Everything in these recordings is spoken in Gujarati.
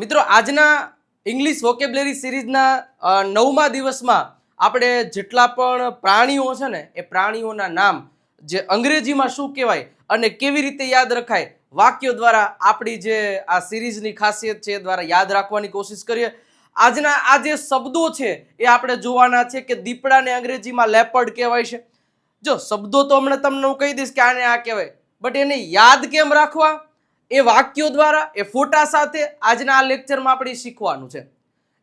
મિત્રો, આજના ઇંગ્લિશ વોકેબ્લેરી સિરીઝના નવમા દિવસમાં આપણે જેટલા પણ પ્રાણીઓ છે ને, એ પ્રાણીઓના નામ જે અંગ્રેજીમાં શું કહેવાય અને કેવી રીતે યાદ રખાય, વાક્યો દ્વારા આપણી જે આ સિરીઝની ખાસિયત છે એ દ્વારા યાદ રાખવાની કોશિશ કરીએ. આજના આ જે શબ્દો છે એ આપણે જોવાના છે કે દીપડાને અંગ્રેજીમાં લેપર્ડ કહેવાય છે. જો, શબ્દો તો હમણાં તમને હું કહી દઈશ કે આને આ કહેવાય. બટ એને યાદ કેમ રાખવા? એ વાક્યો દ્વારા, એ ફોટા સાથે આજના આ લેક્ચરમાં આપણે શીખવાનું છે.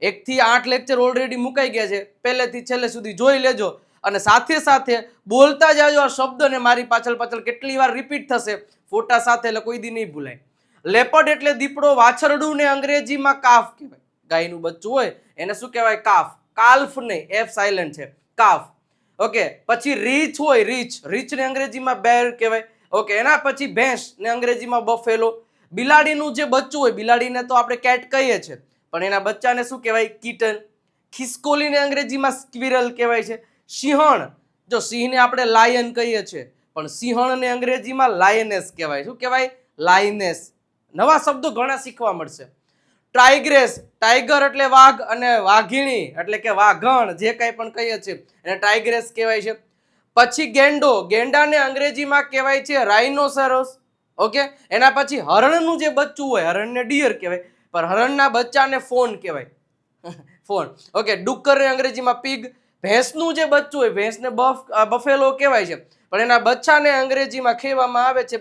એકથી આઠ લેક્ચર ઓલરેડી મુકાઈ ગયા છે. પહેલેથી છેલ્લે સુધી જોઈ લેજો અને સાથે સાથે બોલતા જાજો આ શબ્દને મારી પાછળ પાછળ કેટલી વાર રિપીટ થશે, ફોટા સાથે એટલે કોઈ દી નહીં ભૂલાય. લેપડ એટલે દીપડો વાછરડું ને અંગ્રેજીમાં કાફ કહેવાય. ગાયનું બચ્ચું હોય, એને શું કહેવાય? કાફ. કાલ્ફ નહીં એફ સાયલન્ટ છે. કાફ. ઓકે પછી રીચ હોય રીચ રીચ ને અંગ્રેજીમાં બેર કહેવાય. ઓકે, એના પછી ભેંસ ને અંગ્રેજીમાં બફેલો. બિલાડીનું જે બચ્ચું હોય, બિલાડીને તો આપણે કેટ કહીએ છીએ પણ એના બચ્ચાને શું કહેવાય? કીટન. ખિસકોલીને અંગ્રેજીમાં સ્ક્વિરલ કહેવાય છે. સિંહણ. જો સિંહને આપણે લાયન કહીએ છીએ પણ સિંહણને અંગ્રેજીમાં લાયનેસ કહેવાય. શું કહેવાય? લાયનેસ. નવા શબ્દો ઘણા શીખવા મળશે. ટાઈગ્રેસ. ટાઈગર એટલે વાઘ અને વાઘીણી, એટલે કે વાઘણ, જે કંઈ પણ કહીએ છીએ. એને ટાઈગ્રેસ કહેવાય છે. પછી ગેંડો. ગેંડાને અંગ્રેજીમાં કહેવાય છે રાઇનોસેરોસ ઓકે? એના પછી હરણનું જે બચ્ચું હોય, હરણને ડિયર કહેવાય. પણ હરણના બચ્ચાને ફોન કહેવાય. ફોન. ઓકે, ડુક્કરને અંગ્રેજીમાં પીગ. ભેંસનું જે બચ્ચું હોય, ભેંસને બફ બફેલો કહેવાય છે. પણ એના બચ્ચાને અંગ્રેજીમાં કહેવામાં આવે છે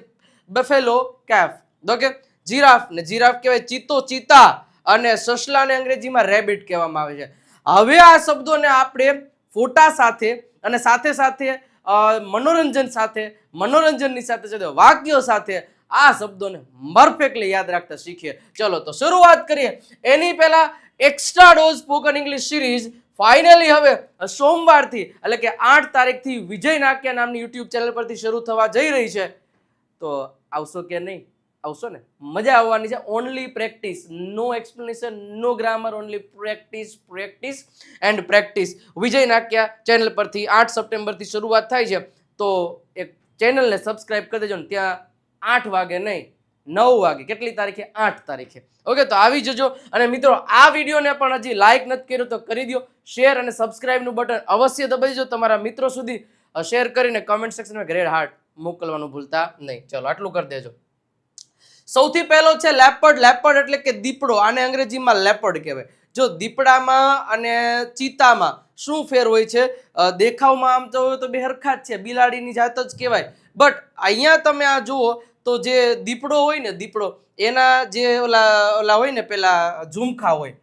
બફેલો કેફ ઓકે? જીરાફ. ને જીરાફ કહેવાય ચિત્તો ચિત્તા અને સસલાને અંગ્રેજીમાં રેબિટ કહેવામાં આવે છે. હવે આ શબ્દોને આપણે ફોટા સાથે અને સાથે સાથે મનોરંજન સાથે, મનોરંજનની સાથે સાથે વાક્યો સાથે આ શબ્દોને પરફેક્ટલી યાદ રાખતા શીખીએ. ચલો, તો શરૂઆત કરીએ. એની પહેલા extra dose spoken English series finally હવે સોમવારથી, એટલે કે આઠ તારીખથી વિજય નાક્યા નામની યુટ્યુબ ચેનલ પરથી શરૂ થવા જઈ રહી છે. તો આવશો કે નહીં? આવશો ને? મજા આવવાની છે. Only practice no explanation no grammar only practice practice and practice Vijay Nakya channel પરથી આઠ સપ્ટેમ્બરથી શરૂઆત થાય છે. તો એક ચેનલને સબસ્ક્રાઇબ કરી દેજો ને. ત્યાં આઠ વાગે નહીં, નવ વાગે. કેટલી તારીખે? આઠ તારીખે. ઓકે તો આવી જજો. અને મિત્રો, આ વિડીયોને પણ હજી લાઇક નથી કર્યો તો કરી દો શેર અને સબસ્ક્રાઇબનું બટન અવશ્ય દબાવી દો તમારા મિત્રો સુધી શેર કરીને કમેન્ટ સેક્શનમાં ગ્રેડ હાર્ટ મોકલવાનું ભૂલતા નહીં. ચલો, આટલું કરી દેજો. સૌથી પહેલો છે લેપર્ડ લેપર્ડ એટલે કે દીપડો, આને અંગ્રેજીમાં લેપર્ડ કહેવાય. જો દીપડામાં અને ચિતામાં શું ફેર હોય છે? દેખાવમાં આમ તો તો બે હરખા જ છે, બિલાડીની જાત જ કહેવાય. બટ અહીંયા તમે આ જુઓ તો જે દીપડો હોય ને, દીપડો, એના જે ઓલા ઓલા હોય ને પેલા ઝુમખા હોય,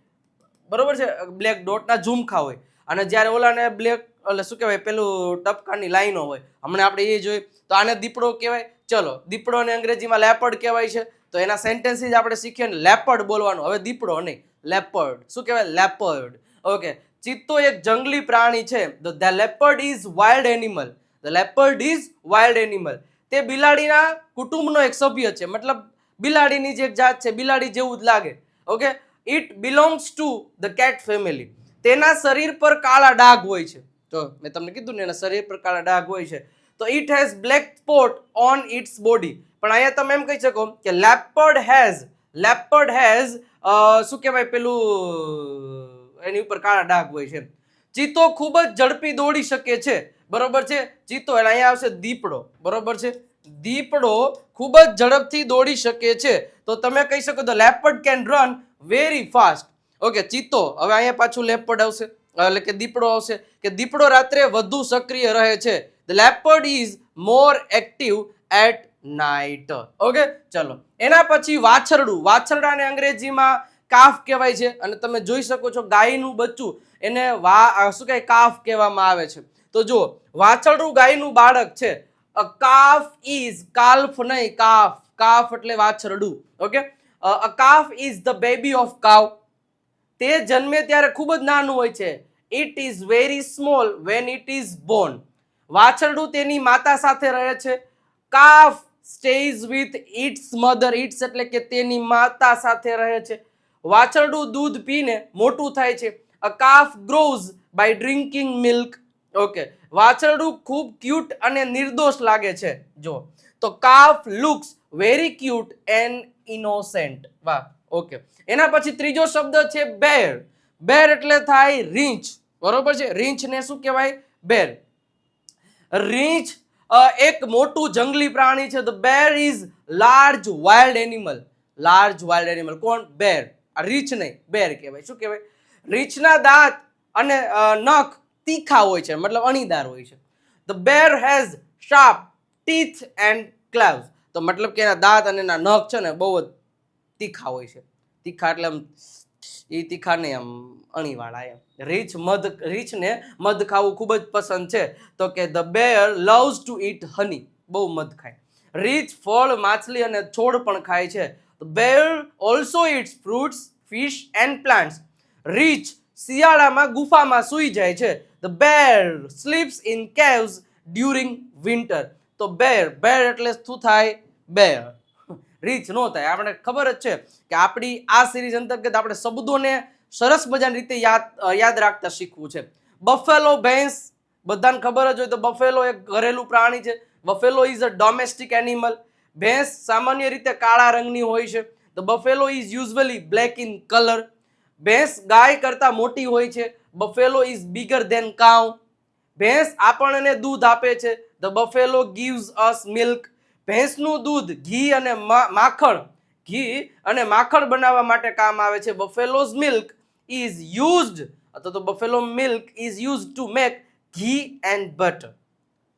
બરોબર છે? બ્લેક ડોટના ઝુમખા હોય. અને જ્યારે ઓલાને બ્લેક એટલે શું કહેવાય, પેલું ટપકાની લાઈનો હોય. હમણાં આપણે એ જોઈ, તો આને દીપડો કહેવાય. ચલો, દીપડોને અંગ્રેજીમાં લેપર્ડ કહેવાય છે. તો એના સેન્ટેન્સીસ આપણે શીખીએ ને લેપર્ડ બોલવાનું. હવે દીપડો નહીં લેપર્ડ શું કહેવાય? લેપર્ડ ઓકે ચિત્તો એક જંગલી પ્રાણી છે. The leopard is wild animal the leopard is wild animal તે બિલાડીના કુટુંબનો એક સભ્ય છે. મતલબ બિલાડીની જે જાત છે, બિલાડી જેવું જ લાગે. Okay it belongs to the cat family તેના શરીર પર કાળા ડાઘ હોય છે. તો મેં તમને કીધું ને, એના શરીર પર કાળા ડાઘ હોય છે. તો it has black spot on its body પણ અહીંયા તમે એમ કહી શકો કે લેપર્ડ હેઝ લેપર્ડ હેઝ શું કહેવાય પેલું, એની ઉપર કાળા ડાઘ હોય છે ચિત્તો ખૂબ જ ઝડપી દોડી શકે છે. બરોબર છે? ચિત્તો એટલે અહીંયા આવશે દીપડો. બરોબર છે? દીપડો ખૂબ જ ઝડપથી દોડી શકે છે. તો તમે કહી શકો તો leopard can run very fast okay ચિત્તો હવે અહીંયા પાછું લેપર્ડ આવશે. એટલે કે દીપડો આવશે. કે દીપડો રાત્રે વધુ સક્રિય રહે છે. The leopard is more active at night okay ચલો. એના પછી વાછરડું. વાછરડાને અંગ્રેજીમાં કાફ કહેવાય છે. અને તમે જોઈ શકો છો ગાયનું બચ્ચું. એને વા શું કહે કાફ કહેવામાં આવે છે. તો જુઓ, વાછરડું ગાયનું બાળક છે. કાફ ઇઝ કાલ્ફ નહીં કાફ કાફ એટલે વાછરડું. Okay a calf is the baby of cow તે જન્મે ત્યારે ખૂબ જ નાનું હોય છે. It is very small when it is born વાછરડું તેની માતા સાથે રહે છે. Calf stays with its mother its એટલે કે તેની માતા સાથે રહે છે. વાછરડું દૂધ પીને મોટું થાય છે. A calf grows by drinking milk okay વાછરડું ખૂબ ક્યુટ અને નિર્દોષ લાગે છે. જો. તો calf looks very cute and innocent વાહ. ઓકે એના પછી ત્રીજો શબ્દ છે બેર બેર એટલે થાય રીંછ. બરોબર છે? રીંછને શું કહેવાય? બેર રીંછ એક મોટું જંગલી પ્રાણી છે. The bear is large wild animal large wild animal કોણ? બેર રીંછ નહીં બેર કહેવાય. શું કહેવાય? રીંછના દાંત અને નખ તીખા હોય છે, મતલબ અણીદાર હોય છે. The bear has sharp teeth and claws તો મતલબ કે એના દાંત અને એના નખ છે ને બહુ જ તીખા હોય છે. તીખા એટલે આમ એ તીખા નહીં આમ અણીવાળા એમ. રીચ મધ, રીચને મધ ખાવું ખૂબ જ પસંદ છે. તો કે the bear loves to eat honey. બહુ મધ ખાય. રીચ ફળ, માછલી અને છોડ પણ ખાય છે. Bear also eats fruits, fish and plants. Rich શિયાળામાં ગુફામાં સૂઈ જાય છે. The bear sleeps in caves during winter. તો બેર બેર એટલે શું થાય? બેર રીચ નો થાય. આપણે ખબર જ છે કે આપણી આ સિરીઝ અંતર્ગત આપણે શબ્દોને સરસ મજાની રીતે યાદ યાદ રાખતા શીખવું છે. બફેલો ભેંસ, બધાને ખબર જ હોય તો બફેલો એક ઘરેલું પ્રાણી છે. Buffalo is a domestic animal ભેંસ સામાન્ય રીતે કાળા રંગની હોય છે. The buffalo is usually black in colour ભેંસ ગાય કરતાં મોટી હોય છે. Buffalo is bigger than cow ભેંસ આપણને દૂધ આપે છે. The buffalo gives us milk ભેંસનું દૂધ, ઘી અને માખણ. ઘી અને માખણ બનાવવા માટે કામ આવે છે બફેલોઝ મિલ્ક ઇઝ યુઝડ. અથવા તો buffalo milk is use to make ghee and butter.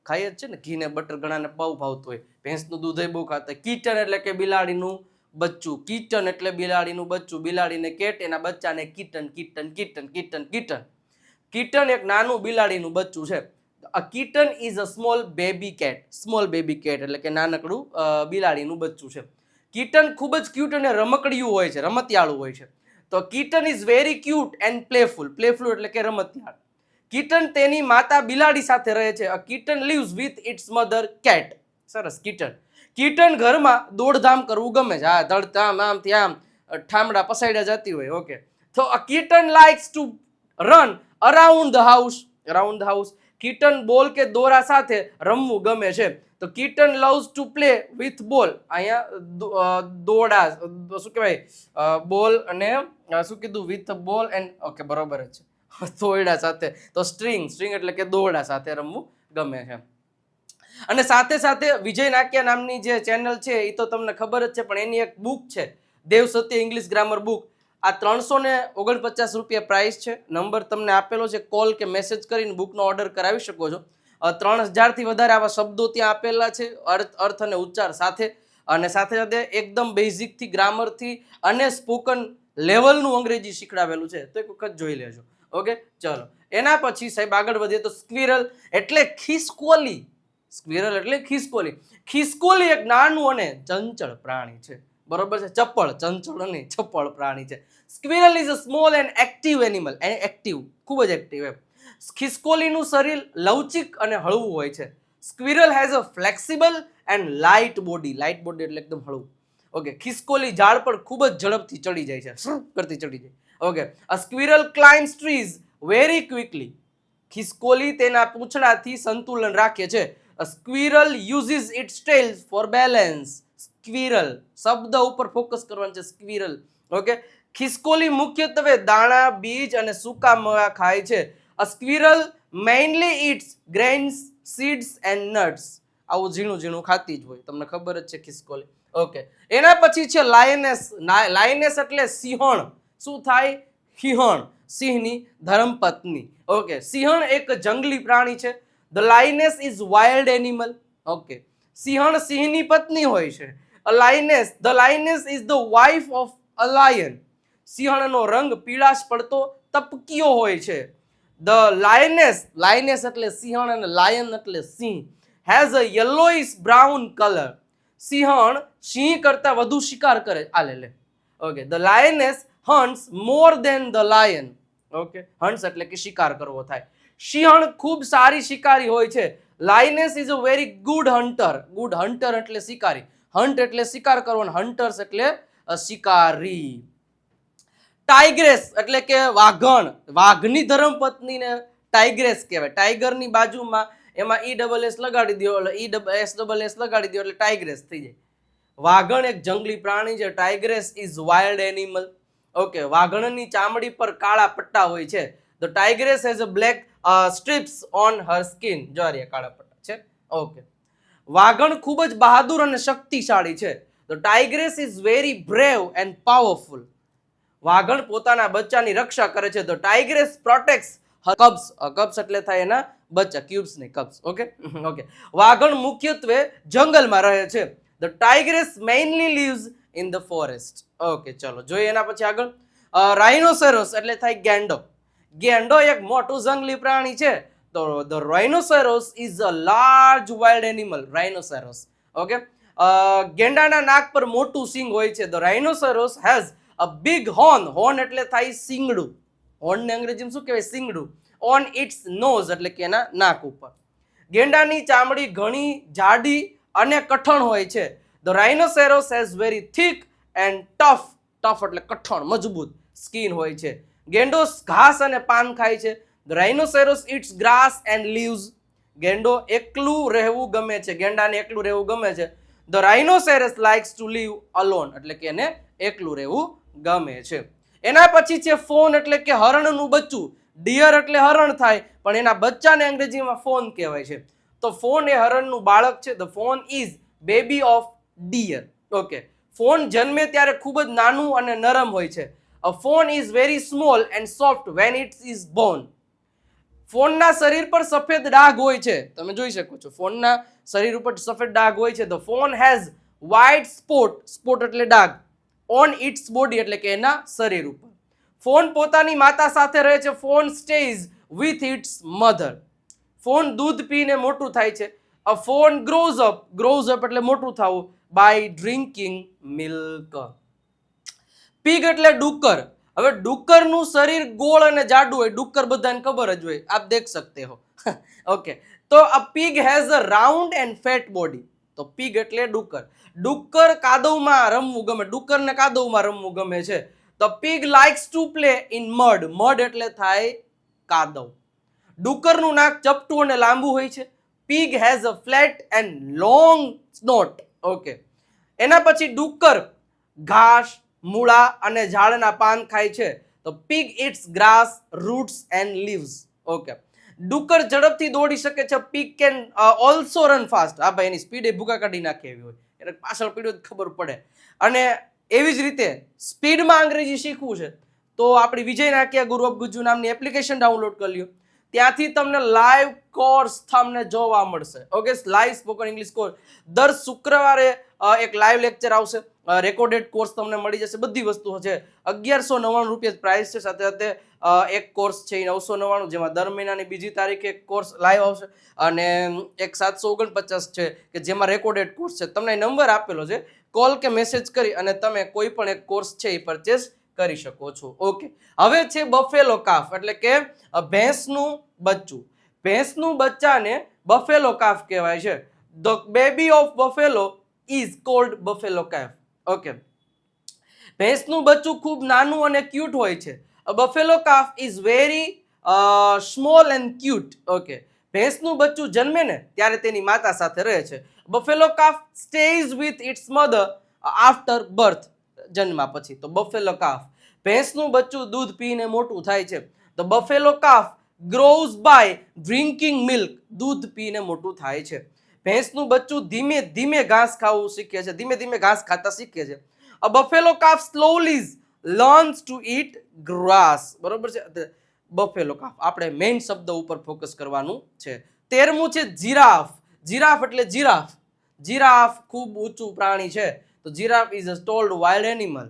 ખાઈએ જ છે ને ઘી ને બટર ઘણાને બહુ ભાવતું હોય. ભેંસનું દૂધ એ બહુ ખાતા. કીટન એટલે કે બિલાડીનું બચ્ચું. કીટન એટલે બિલાડીનું બચ્ચું. બિલાડીને કેટ, એના બચ્ચાને kitten kitten kitten kitten kitten. Kitten એક નાનું બિલાડીનું બચ્ચું છે. A kitten is a small baby cat small baby cat એટલે કે નાનકડું બિલાડીનું બચ્ચું છે. કિટન ખૂબ જ ક્યુટ અને રમકડિયું હોય છે, રમતિયાળું હોય છે. તો kitten is very cute and playful playful એટલે કે રમતિયાળ. કિટન તેની માતા બિલાડી સાથે રહે છે. A kitten lives with its mother cat સરસ કિટન કિટન ઘરમાં દોડધામ કરવું ગમે છે. હા ધડધામ, આમ ત્યાં ઠામડા પસાડ્યા જતી હોય ઓકે તો a kitten likes to run around the house around the house kitten ball કે દોરા સાથે રમવું ગમે છે. તો kitten loves to play with ball. અહીંયા દોડા શું કહેવાય? બોલ અને શું કીધું? વિથ બોલ એન્ડ, ઓકે, બરોબર જ છે. દોરડા સાથે. તો સ્ટ્રિંગ સ્ટ્રિંગ એટલે કે દોડા સાથે રમવું ગમે છે. અને સાથે સાથે વિજય નાક્યા નામની જે ચેનલ છે એ તો તમને ખબર જ છે, પણ એની એક બુક છે. Dev Satya English grammar book. આ ત્રણસો ને ઓગણપચાસ રૂપિયા પ્રાઇસ છે. નંબર તમને આપેલો છે કોલ કે મેસેજ કરીને બુકનો ઓર્ડર કરાવી શકો છો. ત્રણ હજારથી વધારે આવા શબ્દો ત્યાં આપેલા છે, અર્થ અર્થ અને ઉચ્ચાર સાથે. અને સાથે સાથે એકદમ બેઝિકથી ગ્રામરથી અને સ્પોકન લેવલનું અંગ્રેજી શીખડાવેલું છે. તો એક વખત જોઈ લેજો. ઓકે ચલો. એના પછી સાહેબ આગળ વધીએ તો સ્ક્વિરલ એટલે ખિસકોલી. સ્ક્વિરલ એટલે ખિસકોલી. ખિસકોલી એક નાનું અને ચંચળ પ્રાણી છે. બરોબર છે? ચપળ ચંચળ નહીં ચપળ પ્રાણી છે. Squirrel is a small and active animal active ખૂબ જ એક્ટિવ એમ. ખિસકોલીનું શરીર લવચિક અને હળવું હોય છે. Squirrel has a flexible and light body light body એટલે એકદમ હળવું. ઓકે ખિસકોલી ઝાડ પર ખૂબ જ ઝડપથી ચડી જાય છે. કરતી ચડી જાય. Okay a squirrel climbs trees very quickly ખિસકોલી તેના પૂંછડાથી સંતુલન રાખે છે. A squirrel uses its tails for balance squirrel, શબ્દ ઉપર ફોકસ કરવાનું છે સ્ક્વિરલ. ઓકે ખિસકોલી મુખ્યત્વે દાણા, બીજ અને સૂકા મેવા ખાય છે. A squirrel mainly eats grains seeds and nuts આવું ઝીણું ઝીણું ખાતી જ હોય. તમને ખબર જ છે ખિસકોલી. ઓકે એના પછી છે લાયનેસ લાયનેસ એટલે સિંહણ. શું થાય? સિંહણ. સિંહની ધર્મપત્ની. ઓકે સિંહણ એક જંગલી પ્રાણી છે. The lioness is wild animal okay સિંહણ સિંહની પત્ની હોય છે. A lioness the lioness is the wife of a lion સિંહણનો રંગ પીળાશ પડતો તપકીયો હોય છે. ધ લાયનેસ લાયનેસ એટલે સિંહણ અને લાયન એટલે સિંહ. Has a yellowish brown colour સિંહણ સિંહ કરતા વધુ શિકાર કરે. આ લે okay the lioness hunts more than the lion okay hunts એટલે કે શિકાર કરવો થાય. સિંહણ ખૂબ સારી શિકારી હોય છે. Lioness is a very good hunter good hunter એટલે શિકારી. હન્ટ એટલે શિકાર કરવો હન્ટર્સ એટલે શિકારી. ટાઈગ્રેસ એટલે કે વાઘણ, વાઘની ધર્મપત્નીને ટાઈગ્રેસ કહેવાય. ટાઈગરની બાજુમાં એમાં ઈ ડબલ એસ લગાડી દો, એટલે E double S double S લગાડી દો, એટલે ટાઈગ્રેસ થઈ જાય. વાઘણ એક જંગલી પ્રાણી છે, tigress is wild animal. Okay, વાઘણની ચામડી પર કાળા પટ્ટા હોય છે. તો tigress has a black stripes on her skin જો આ કાળા પટ્ટા છે. ઓકે. વાઘણ ખૂબ જ બહાદુર અને શક્તિશાળી છે. The tigress is very brave and powerful. Waghan પોતાના બચ્ચાની રક્ષા કરે છે. The tigress protects cubs. Cubs એટલે થાય એના બચ્ચા ક્યુબ્સ ને કબ્સ. ઓકે? ઓકે. વાઘણ મુખ્યત્વે જંગલમાં રહે છે. The tigress mainly lives in the forest okay, ચલો, જોઈએ એના પછી આગળ. રાઇનોસેરોસ એટલે થાય ગેંડો. ગેંડો એક મોટું જંગલી પ્રાણી છે. તો the rhinoceros is a large wild animal rhinoceros okay ગેંડાના નાક પર મોટું સિંગ હોય છે. The rhinoceros has a big horn horn એટલે થાય સિંગડું. હોર્નને અંગ્રેજીમાં શું કહેવાય? સિંગડું. ઓન ઇટ્સ નોઝ એટલે કે એના નાક ઉપર. ગેંડાની ચામડી ઘણી જાડી અને કઠણ હોય છે. The rhinoceros has very thick and tough tough એટલે કઠણ, મજબૂત. સ્કિન હોય છે. ગેંડો ઘાસ અને પાન ખાય છે. Rhinoceros eats grass and leaves ગેંડો એકલું રહેવું ગમે છે ગેંડાને એકલું રહેવું ગમે છે the rhinoceros likes to live alone એટલે કે એને એકલું રહેવું ગમે છે એના પછી છે ફોન એટલે કે હરણનું બચ્ચું ડિયર એટલે હરણ થાય પણ એના બચ્ચાને અંગ્રેજીમાં ફોન કહેવાય છે તો ફોન એ હરણનું બાળક છે the fawn is baby of deer okay fawn જન્મે ત્યારે ખૂબ જ નાનું અને નરમ હોય છે a fawn is very small and soft when it is born ફોનના શરીર પર સફેદ ડાઘ હોય છે. તમે જોઈ શકો છો, ફોનના શરીર ઉપર સફેદ ડાઘ હોય છે. The fawn has white spot spot એટલે ડાઘ ઓન ઇટ્સ બોડી એટલે કે એના શરીર ઉપર. ફોન પોતાની માતા સાથે રહે છે, fawn stays with its mother fawn દૂધ પીને મોટું થાય છે. A fawn grows up grows up એટલે મોટું થવું બાય ડ્રિંકિંગ મિલ્ક પીગ એટલે ડુક્કર. હવે ડુક્કરનું શરીર ગોળ અને જાડું હોય, ડુક્કર બધાને ખબર જ હોય. આપ દેખ સકતે હો. ઓકે તો a pig has a round and fat body તો પીગ એટલે ડુક્કર. ડુક્કર કાદવમાં રમવું ગમે. ડુક્કરને કાદવમાં રમવું ગમે છે. The pig likes to play in mud mud એટલે થાય કાદવ. ડુક્કરનું નાક ચપટું અને લાંબુ હોય છે. Pig has a flat and long snout okay એના પછી ડુક્કર ઘાસ મૂળા અને ઝાડના પાન ખાય છે. તો pig eats grass roots and leaves okay ડુક્કર ઝડપથી દોડી શકે છે. Pig can also run fast આ ભાઈ, એની સ્પીડ એ ભૂકા કાઢી નાખે એવી હોય. એટલે પાછળ પીડ્યું ખબર પડે. અને એવી જ રીતે સ્પીડમાં અંગ્રેજી શીખવું છે. તો આપણી વિજય નાખ્યા ગુરુ ઓફ ગુજુ નામની એપ્લિકેશન ડાઉનલોડ કરી લ્યો. ત્યાંથી તમને લાઈવ કોર્સ તમને જોવા મળશે. Okay live spoken English course દર શુક્રવારે એક લાઈવ લેક્ચર આવશે. રેકોર્ડેડ કોર્સ તમને મળી જશે. બધી વસ્તુઓ છે. અગિયારસો નવ્વાણું રૂપિયા પ્રાઇસ છે. સાથે સાથે એક કોર્સ છે એ નવસો નવ્વાણું, જેમાં દર મહિનાની બીજી તારીખે એક કોર્સ લાઈવ આવશે. અને એક સાતસો ઓગણપચાસ છે કે જેમાં રેકોર્ડેડ કોર્સ છે. તમને નંબર આપેલો છે. કોલ કે મેસેજ કરી અને તમે કોઈ પણ એક કોર્સ છે એ પરચેસ કરી શકો છો. ઓકે હવે છે બફેલો કાફ એટલે કે ભેંસનું બચ્ચું. ભેંસનું બચ્ચાને બફેલો કાફ કહેવાય છે. The baby of buffalo is called buffalo calf okay ભેંસનું બચ્ચું ખૂબ નાનું અને ક્યુટ હોય છે. Buffalo calf is very small and cute okay ભેંસનું બચ્ચું જન્મે ને ત્યારે તેની માતા સાથે રહે છે. Buffalo calf stays with its mother after birth જન્મા પછી. તો બફેલો કાફ ભેંસનું બચ્ચું દૂધ પીને મોટું થાય છે. તો buffalo calf grows by drinking milk દૂધ પીને મોટું થાય છે. ભેંસનું બચ્ચું ધીમે ધીમે ઘાસ ખાવું શીખે છે, ધીમે ધીમે ઘાસ ખાતા શીખે છે. A buffalo calf slowly learns to eat grass બરોબર છે? બફેલો કાફ આપણે મેઇન શબ્દ ઉપર ફોકસ કરવાનું છે. તેરમું છે જીરાફ જીરાફ એટલે જીરાફ જીરાફ ખૂબ ઊંચું પ્રાણી છે. તો giraffe is a tall wild animal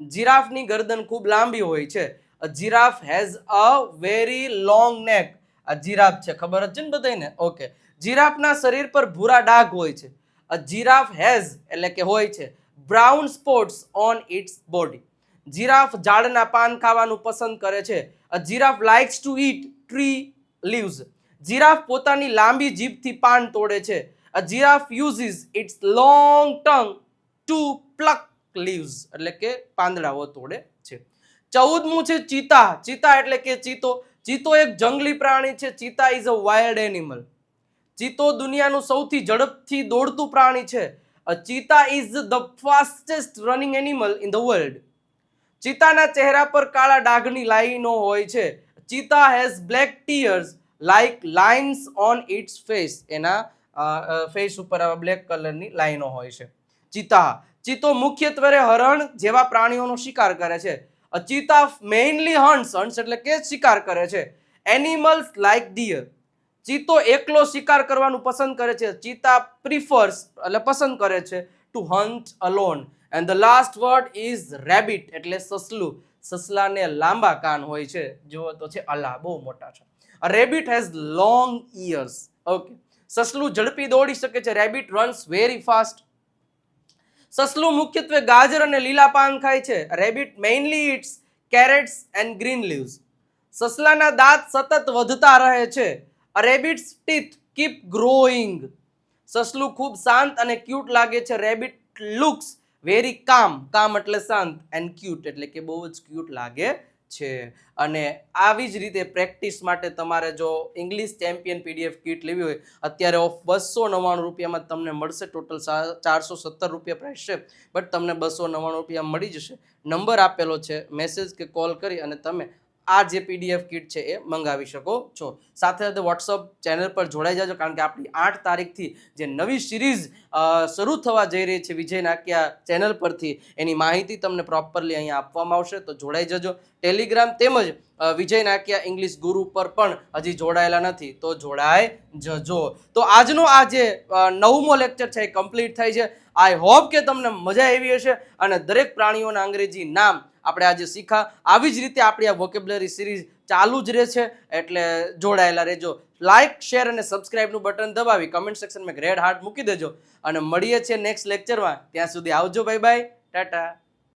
જીરાફની ગરદન ખૂબ લાંબી હોય છે. A giraffe has a very long neck આ જીરાફ છે, ખબર જ છે ને બધાને ઓકે જીરાફના શરીર પર ભૂરા ડાઘ હોય છે. અ જીરાફ હેઝ એટલે કે હોય છે. Brown spots on its body giraffe ઝાડના પાન ખાવાનું પસંદ કરે છે. A giraffe likes to eat tree leaves giraffe પોતાની લાંબી જીભથી પાન તોડે છે. A giraffe uses its long tongue to pluck leaves એટલે કે પાંદડાઓ તોડે છે. ચૌદમું છે ચિતા. ચિતા એટલે કે ચિતો. ચિતો એક જંગલી પ્રાણી છે. Cheetah is a wild animal ચીતો દુનિયાનું સૌથી ઝડપથી દોડતું પ્રાણી છે. Cheetah is the fastest running animal in the world ચિતાના ચહેરા પર કાળા ડાઘની લાઈનો હોય છે. Cheetah has black tears like lines on its face એના ફેસ ઉપર બ્લેક કલરની લાઈનો હોય છે. ચિતા ચિત્તો મુખ્યત્વે હરણ જેવા પ્રાણીઓનો શિકાર કરે છે. ચીતા મેઇનલી હન્ટ્સ હન્ટ્સ એટલે કે શિકાર કરે છે. એનિમલ્સ લાઈક ડિયર ચીતો એકલો શિકાર કરવાનું પસંદ કરે છે. ચીતા પ્રિફર્સ એટલે પસંદ કરે છે to hunt alone and the last word is rabbit એટલે સસલું. સસલાને લાંબા કાન હોય છે. જુઓ તો છે અલા, બહુ મોટા છે. Rabbit has long ears okay સસલું ઝડપી દોડી શકે છે. રેબિટ રન્સ વેરી ફાસ્ટ સસલું મુખ્યત્વે ગાજર અને લીલા પાન ખાય છે. Rabbit mainly eats carrots and green leaves સસલાના દાંત સતત વધતા રહે છે. રેબિટ્સ ટીથ કીપ ગ્રોઈંગ સસલું ખૂબ શાંત અને ક્યુટ લાગે છે. રેબિટ લુક્સ વેરી કામ કામ એટલે શાંત એન્ડ ક્યુટ એટલે કે બહુ જ ક્યુટ લાગે છે. અને આવી જ રીતે પ્રેક્ટિસ માટે તમારે જો ઇંગ્લિશ ચેમ્પિયન પીડીએફ કીટ લેવી હોય, અત્યારે ઓફ બસો નવ્વાણું રૂપિયામાં તમને મળશે. ટોટલ ચારસો સત્તર રૂપિયા પ્રાઇસ છે બટ તમને બસો નવ્વાણું રૂપિયા મળી જશે. નંબર આપેલો છે. મેસેજ કે કોલ કરી અને તમે આ જે પીડીએફ કીટ છે એ મંગાવી શકો છો. સાથે સાથે વોટ્સઅપ ચેનલ પર જોડાઈ જાજો, કારણ કે આપણી આઠ તારીખથી જે નવી સિરીઝ શરૂ થવા જઈ રહી છે વિજય નાક્યા ચેનલ પરથી, એની માહિતી તમને પ્રોપરલી અહીંયા આપવામાં આવશે, તો જોડાઈ જજો. ટેલિગ્રામ તેમજ વિજય નાક્યા ઇંગ્લિશ ગુરુ પર પણ હજી જોડાયેલા નથી, તો જોડાઈ જજો. તો આજનો આ જે નવમો લેક્ચર છે એ કમ્પ્લીટ થાય છે. આઈ હોપ કે તમને મજા આવી હશે અને દરેક પ્રાણીઓના અંગ્રેજી નામ આપણે આજે શીખા. આવી જ રીતે આપણી આ વોકેબ્લરી સિરીઝ ચાલુ જ રહે છે. એટલે જોડાયેલા રહેજો. લાઇક શેર અને સબસ્ક્રાઇબનું બટન દબાવી કમેન્ટ સેક્શનમાં રેડ હાર્ટ મૂકી દેજો. અને મળીએ છીએ નેક્સ્ટ લેક્ચરમાં ત્યાં સુધી આવજો. Bye bye Tata